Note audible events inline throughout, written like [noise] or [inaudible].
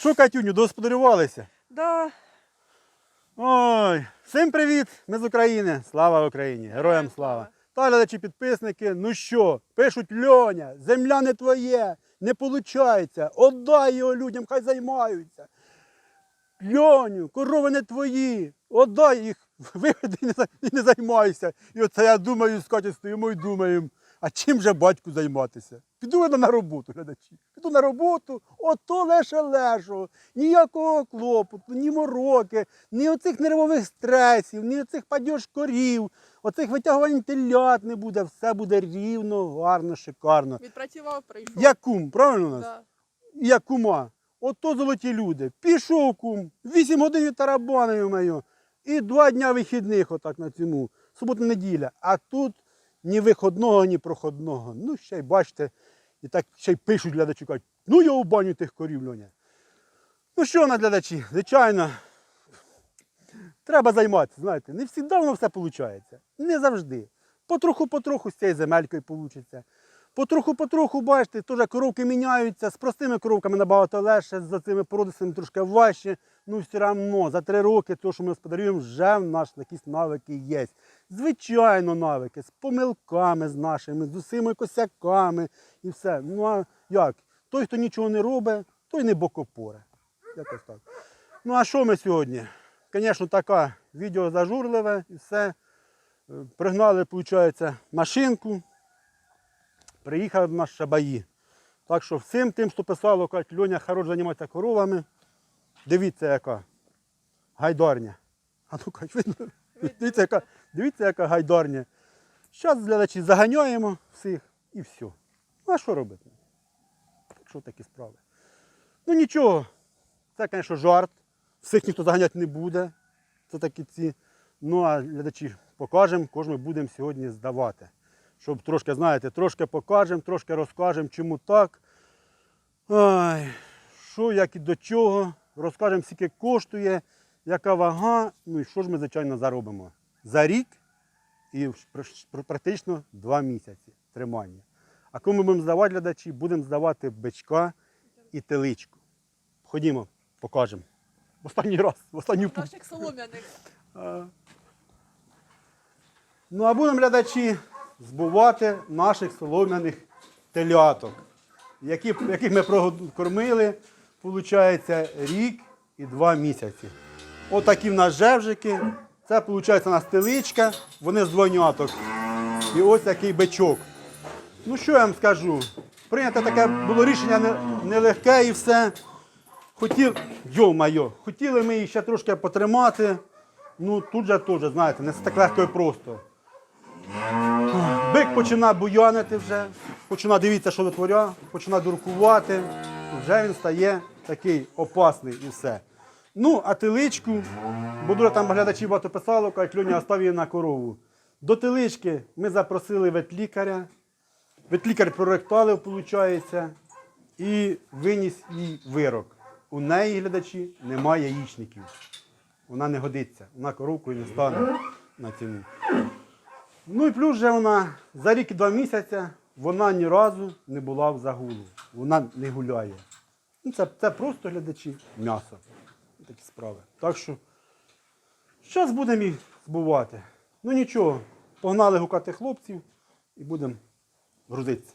Що, Катюню, догосподарювалися? Да, Ой, всім привіт! Ми з України. Слава Україні! Героям слава! Та глядачі підписники, ну що, пишуть Льоня, земля не твоє, не виходить, отдай його людям, хай займаються. Льоню, корови не твої, отдай їх, [laughs] виведи і не, за- і не займайся. І оце я думаю, з Катю стоїмо і думаємо, а чим же батьку займатися? Піду я на роботу, глядачі. Піду на роботу, ото лише лежу. Ніякого клопоту, ні мороки, ні оцих нервових стресів, ні оцих падьош корів, оцих витягувань телят не буде. Все буде рівно, гарно, шикарно. відпрацював, прийшов. Як кум, правильно у нас? Да. як кума. Ото золоті люди. Пішов кум, 8 годин тарабаною мою. І два дня вихідних отак на цьому. Субота неділя. А тут ні виходного, ні проходного. Ну, ще й бачите, і так ще й пишуть глядачі, кажуть, ну я у баню тих корів, Льоня. Ну що на глядачі, звичайно, треба займатися, знаєте, не завжди воно все виходить. Не завжди. Потроху-потроху з цією земелькою вийде. Потроху-потроху, бачите, теж коровки міняються. З простими коровками набагато легше, з цими породистими трошки важче. Ну, все одно, за три роки, то, що ми господарюємо, вже в нас якісь навики є. Звичайно, навики, з помилками з нашими, з усіми косяками і все. Ну а як? Той, хто нічого не робить, той не бокопоре. Якось так. Ну а що ми сьогодні? Звісно, така відео зажурливе і все. Е, Пригнали, виходить, машинку. Приїхали до нас шабаї. Так що всім тим, хто писало, кажуть, Льоня хорош займається коровами. Дивіться, яка гайдарня. А ну кажуть, [laughs] видно? Дивіться, яка, дивіться, яка гайдарня. Зараз глядачі заганяємо всіх і все. Ну а що робити? Що такі справи. Ну нічого, це, звісно, жарт. Всіх ніхто заганяти не буде. Це такі ці. Ну а глядачі покажемо, кожен будемо сьогодні здавати. Щоб трошки, знаєте, трошки покажемо, трошки розкажемо, чому так. Ай, що, як і до чого. Розкажемо, скільки коштує, яка вага, ну і що ж ми, звичайно, заробимо. За рік і пр- пр- практично два місяці тримання. А кому ми будемо здавати глядачі, будемо здавати бичка і теличку. Ходімо, покажемо. В останній раз, в останню путь. Наших солом'яних. Ну а будемо глядачі збувати наших солом'яних теляток, яких ми прокормили, виходить, рік і два місяці. Отакі в нас жевжики. Це виходить у нас теличка, вони з двойняток. І ось такий бичок. Ну що я вам скажу? Прийнято таке було рішення не- нелегке і все. Хотів, йо-майо, хотіли ми її ще трошки потримати. Ну тут же теж, знаєте, не так легко і просто. Бик починає буянити вже, починає дивитися, що витворяє, починає дуркувати. Вже він стає такий опасний і все. Ну, а теличку, бо дуже там глядачі багато писало, кажуть, Льоня, остав її на корову. До телички ми запросили ветлікаря. Ветлікар проректалив, виходить, і виніс їй вирок. У неї, глядачі, немає яєчників. Вона не годиться, вона коровкою не стане на ціну. Ну і плюс же вона за рік і два місяці вона ні разу не була в загулу. Вона не гуляє. Ну, це, це просто глядачі м'ясо. Такі справи. Так що зараз будемо їх збувати. Ну нічого, погнали гукати хлопців і будемо грузитися.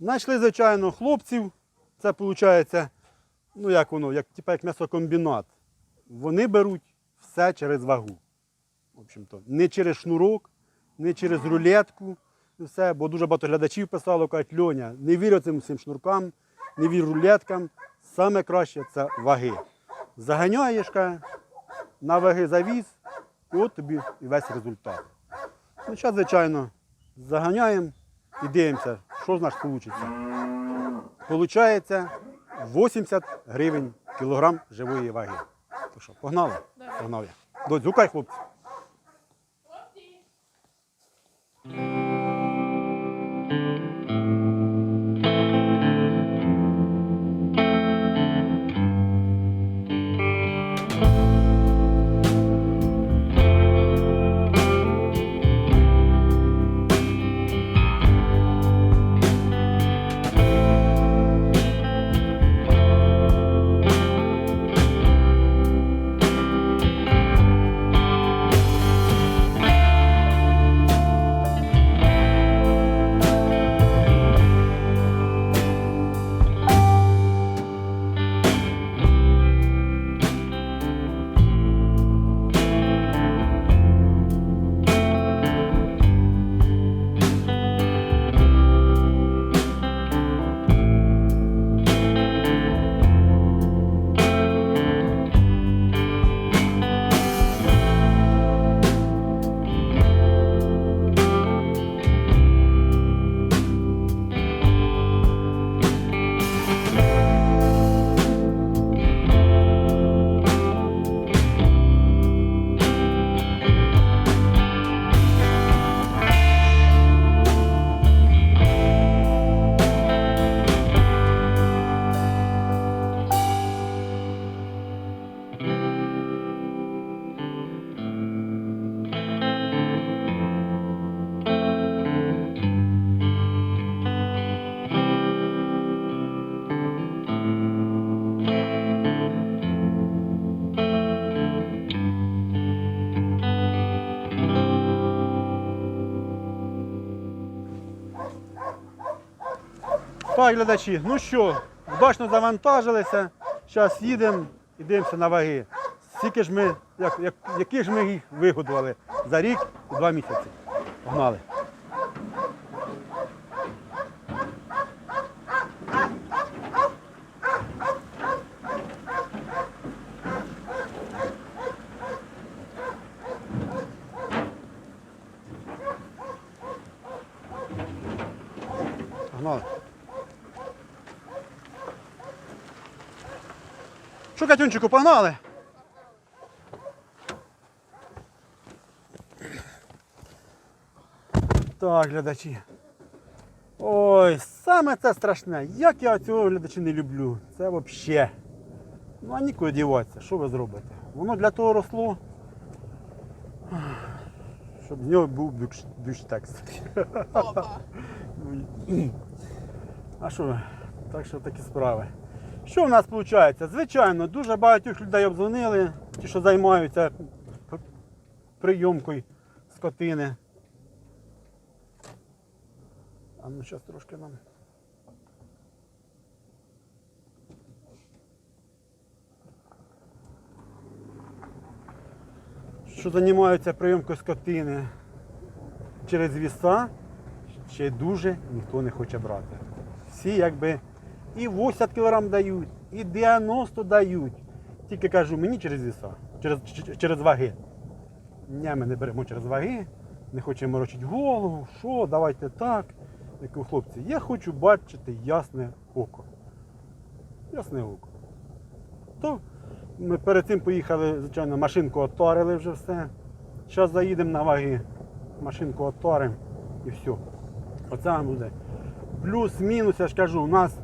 Знайшли, звичайно, хлопців. Це виходить, ну як воно, як, типа як м'ясокомбінат. Вони беруть все через вагу. В общем-то, не через шнурок, не через рулетку. і Все, бо дуже багато глядачів писало, кажуть, Льоня, не вірю цим всім шнуркам, не вір рулеткам. Саме краще це ваги. Заганяєш на ваги завіз, і от тобі і весь результат. Ну, зараз, звичайно, заганяємо і дивимося, що з нас вийде. Получається 80 гривень кілограм живої ваги. То що, погнали? Погнали. Дось, гукай, хлопці. Так, глядачі, ну що, вдачно завантажилися. Зараз їдемо і дивимося на ваги. Скільки ж ми, як, як, які ж ми їх вигодували за рік і два місяці. Погнали. Погнали. Що, Катюнчику, погнали? Так, глядачі. Ой, саме це страшне. Як я цього глядачі не люблю. Це взагалі. Ну а нікуди діватися, що ви зробите? Воно для того росло, щоб з нього був бюкш- бюштекс. Опа. [laughs] [clears throat] А що? Так що такі справи. Що в нас виходить? Звичайно, дуже багатьох людей обдзвонили, ті, що займаються прийомкою скотини. А ну зараз трошки нам. Що займаються прийомкою скотини через віса, ще дуже ніхто не хоче брати. Всі якби і 80 кг дають, і 90 дають. Тільки кажу, мені через віса, через, через ваги. Ні, ми не беремо через ваги, не хочемо морочити голову, що, давайте так. Я кажу, хлопці, я хочу бачити ясне око. Ясне око. То ми перед цим поїхали, звичайно, машинку отарили вже все. Зараз заїдемо на ваги, машинку отаримо і все. Оце буде. Плюс-мінус, я ж кажу, у нас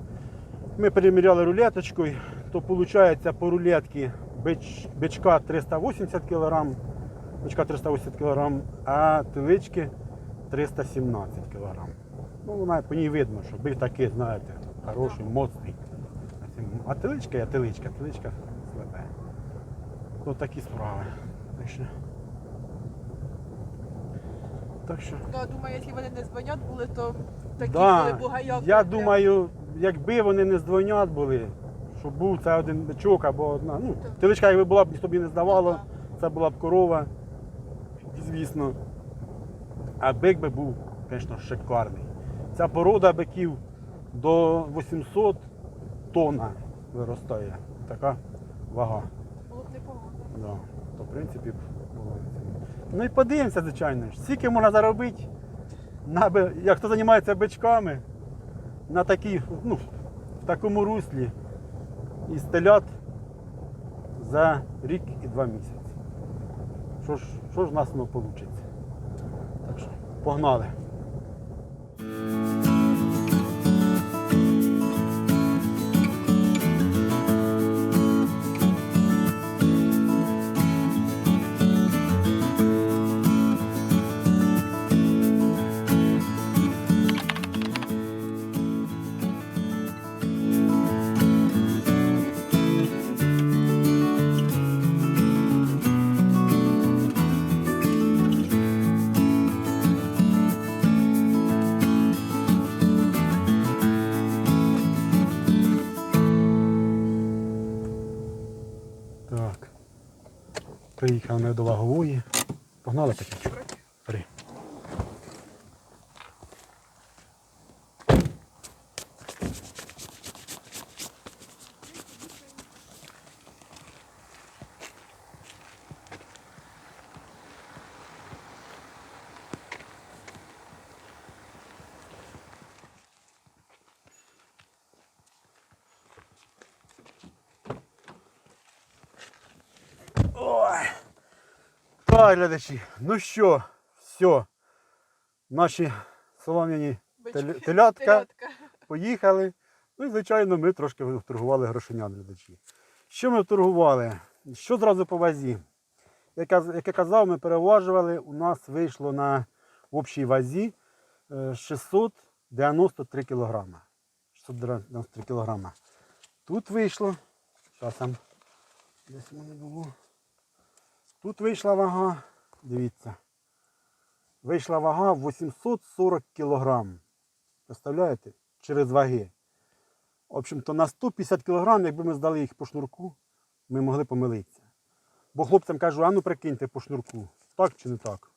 ми переміряли рулеточкою, то виходить по рулетці бич, бичка 380 кг, бичка 380 кг, а телички 317 кг. Ну, вона по ній видно, що бик такий, знаєте, хороший, моцний. А теличка є теличка, теличка слабе. То такі справи. Так що. Так що. Ну, я думаю, якщо вони не дзвонять були, то такі Да, були бугайок. я думаю, якби вони не здвойнят були, щоб був це один бичок або одна. Ну, теличка, якби була б ніхто б не здавало, це була б корова, звісно. А бик би був, звісно, шикарний. Ця порода биків до 800 тонн виростає. Така вага. Було б непогано. Да. То, в принципі, було. Ну і подивимося, звичайно. Скільки можна заробити, на, як хто займається бичками, на такій, ну, в такому руслі і телят за рік і два місяці. Що ж, що ж в нас воно вийде? Так що, погнали. Приїхали не до вагової. Погнали Катюнчик. Бери. Ой. Так, глядачі, ну що, все. Наші солом'яні телятка Телятка. поїхали. Ну і, звичайно, ми трошки торгували грошенят глядачі. Що ми торгували? Що зразу по вазі? Як я, як я казав, ми переважували, у нас вийшло на общій вазі е, 693 кілограма. 693 кілограма. Тут вийшло, там десь воно було. Тут вийшла вага, дивіться. Вийшла вага 840 кілограм. Представляєте? Через ваги. В общем-то, на 150 кг, якби ми здали їх по шнурку, ми могли помилитися. Бо хлопцям кажу, а ну прикиньте по шнурку, так чи не так?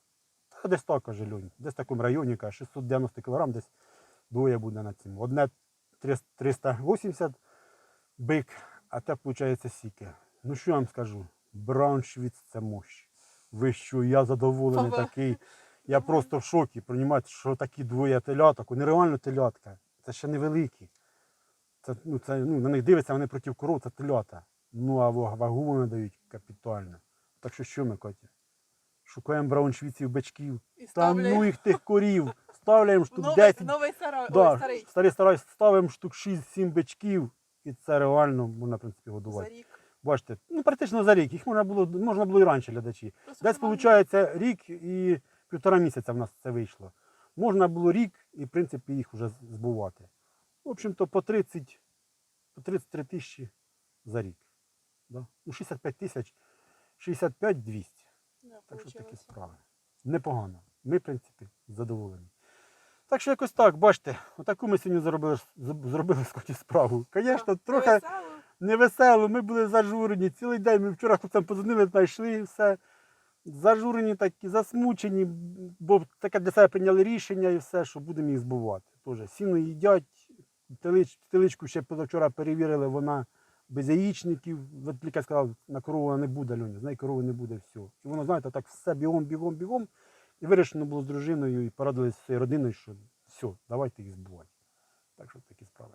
Та десь так, каже Льонь, десь в такому районі, каже, 690 кг, десь двоє буде на цьому. Одне 380 бик, а те, виходить, сіки. Ну що я вам скажу? Брауншвіц це мощ. Ви що, я задоволений такий. Я просто в шокі, розумієте, що такі двоє теляток, вони реально телятка. Це ще невеликі. Це, ну, це, ну, на них дивиться, вони проти коров, це телята. Ну, а вагу вони дають капітально. Так що що ми, Котя? Шукаємо брауншвіців, бичків. І Та ну їх тих корів. Ставляємо штук новий, 10. новий сарай, Да, ой, старий. старий ставимо штук 6-7 бичків, і це реально можна, в принципі, За годувати. Бачите, ну практично за рік. Їх можна було, можна було і раніше глядачі. Десь виходить рік і півтора місяця в нас це вийшло. Можна було рік і, в принципі, їх вже збувати. В общем-то, по 30, по 33 тисячі за рік. Да? Ну, 65 тисяч, 65 200. Да, Так що такі справи. Непогано. Ми, в принципі, задоволені. Так що якось так, бачите, отаку ми сьогодні зробили, зробили справу. Звісно, трохи. Невесело, ми були зажурені. Цілий день ми вчора хлопцям позвонили, знайшли все. Зажурені такі, засмучені, бо таке для себе прийняли рішення і все, що будемо їх збувати. Тоже сіно їдять, телич, теличку ще позавчора перевірили, вона без яєчників. От лікар сказав, на корову не буде, Льоня, з неї корови не буде, все. І воно, знаєте, так все бігом, бігом, бігом. І вирішено було з дружиною і порадилися своєю родиною, що все, давайте їх збувати. Так що такі справи.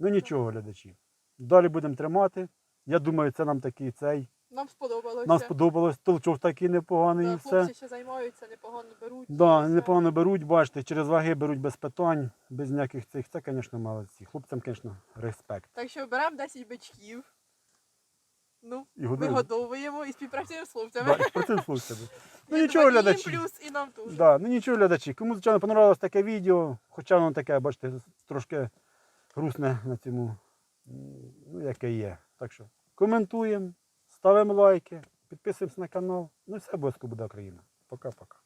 Ну нічого, глядачі. Далі будемо тримати. Я думаю, це нам такий цей. Нам сподобалося. Нам сподобалось. Толчок такий непоганий і все. хлопці ще займаються, непогано беруть. Да, непогано беруть, бачите, через ваги беруть без питань, без ніяких цих. Це, звісно, молодці. Хлопцям, звісно, респект. Так що беремо 10 бичків. Ну, І вигодовуємо і співпрацюємо з хлопцями. Да, і працюємо з хлопцями. [laughs] Ну нічого, глядачі. плюс і нам теж. Да, ну нічого, глядачі. Кому, звичайно, понравилось таке відео, хоча воно таке, бачите, трошки грустне на цьому, ну, яке є. Так що коментуємо, ставимо лайки, підписуємось на канал. Ну і все обов'язково буде Україна. Пока-пока.